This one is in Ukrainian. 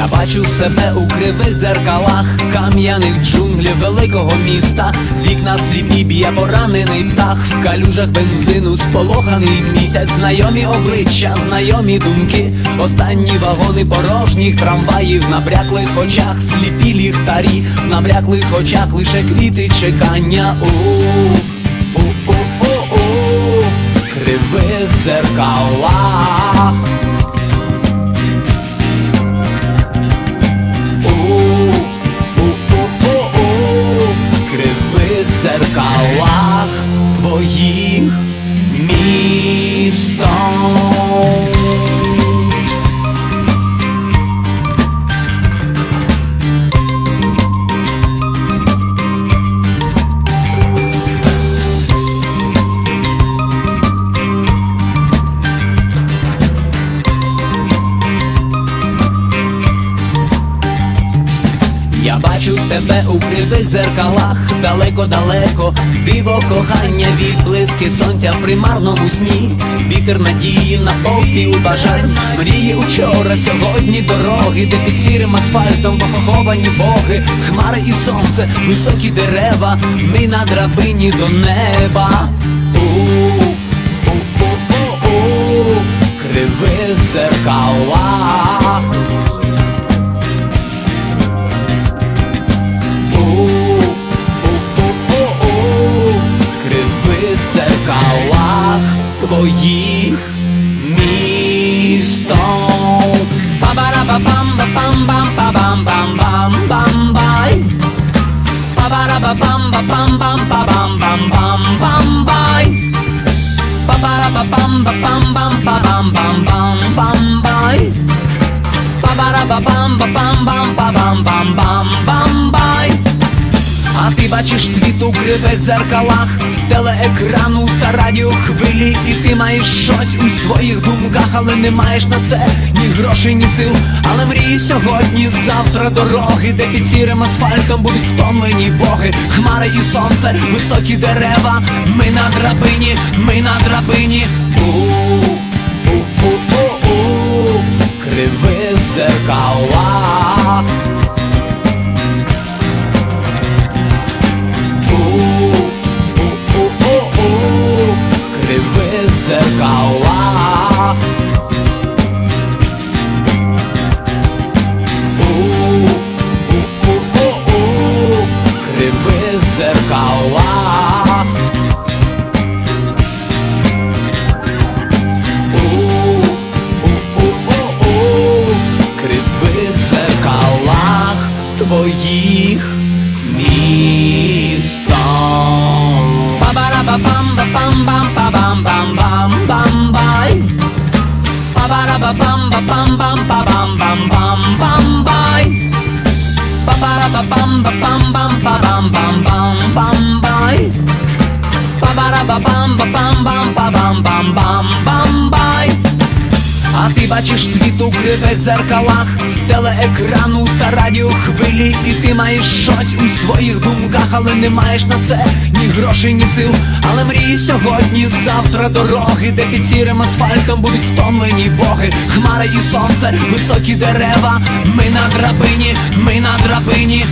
Я бачу себе у кривих дзеркалах, кам'яних джунглів великого міста. Вікна сліпі б'є поранений птах, в калюжах бензину сполоханий місяць, знайомі обличчя, знайомі думки. Останні вагони порожніх трамваїв, в набряклих очах, сліпі ліхтарі, в набряклих очах лише квіти чекання. У, у, у, у, у, кривих дзеркалах. Я бачу тебе у кривих дзеркалах, далеко-далеко, диво кохання, відблиски сонця в примарному сні, вітер надії на повні бажань, мрії учора, сьогодні дороги, де під сірим асфальтом поховані боги, хмари і сонце, високі дерева, ми на драбині до неба. У-у-у-у-у, кривих дзеркалах. дзеркалах твоїх місто. Па-ба-ра-ба-бам-ба-бам-бам-ба-бам-бам-бам-бай. Па-ба-ра-ба-бам-ба-бам-бам-бам-бам-бай. Па-ба-ра-ба-бам-ба-бам-бам-бам-бам-бай. Ти бачиш світ у кривих дзеркалах, телеекрану та радіохвилі, і ти маєш щось у своїх думках, але не маєш на це ні грошей, ні сил. Але мрії сьогодні, завтра дороги, де під сірим асфальтом будуть втомлені боги, хмари і сонце, високі дерева. Ми на драбині, ми на драбині. У-у-у-у-у кривих дзеркалах. Твоїх місто. Па-ба-ра-ба-бам-ба-бам-бам-ба-бам-бам-бам-бай. А ти бачиш світ у кривих дзеркалах, телеекрану та радіохвилі, і ти маєш щось у своїх думках, але не маєш на це ні грошей, ні сил. Але мрії сьогодні, завтра дороги, де під сірим асфальтом будуть втомлені боги, хмари і сонце, високі дерева. Ми на драбині, ми на драбині.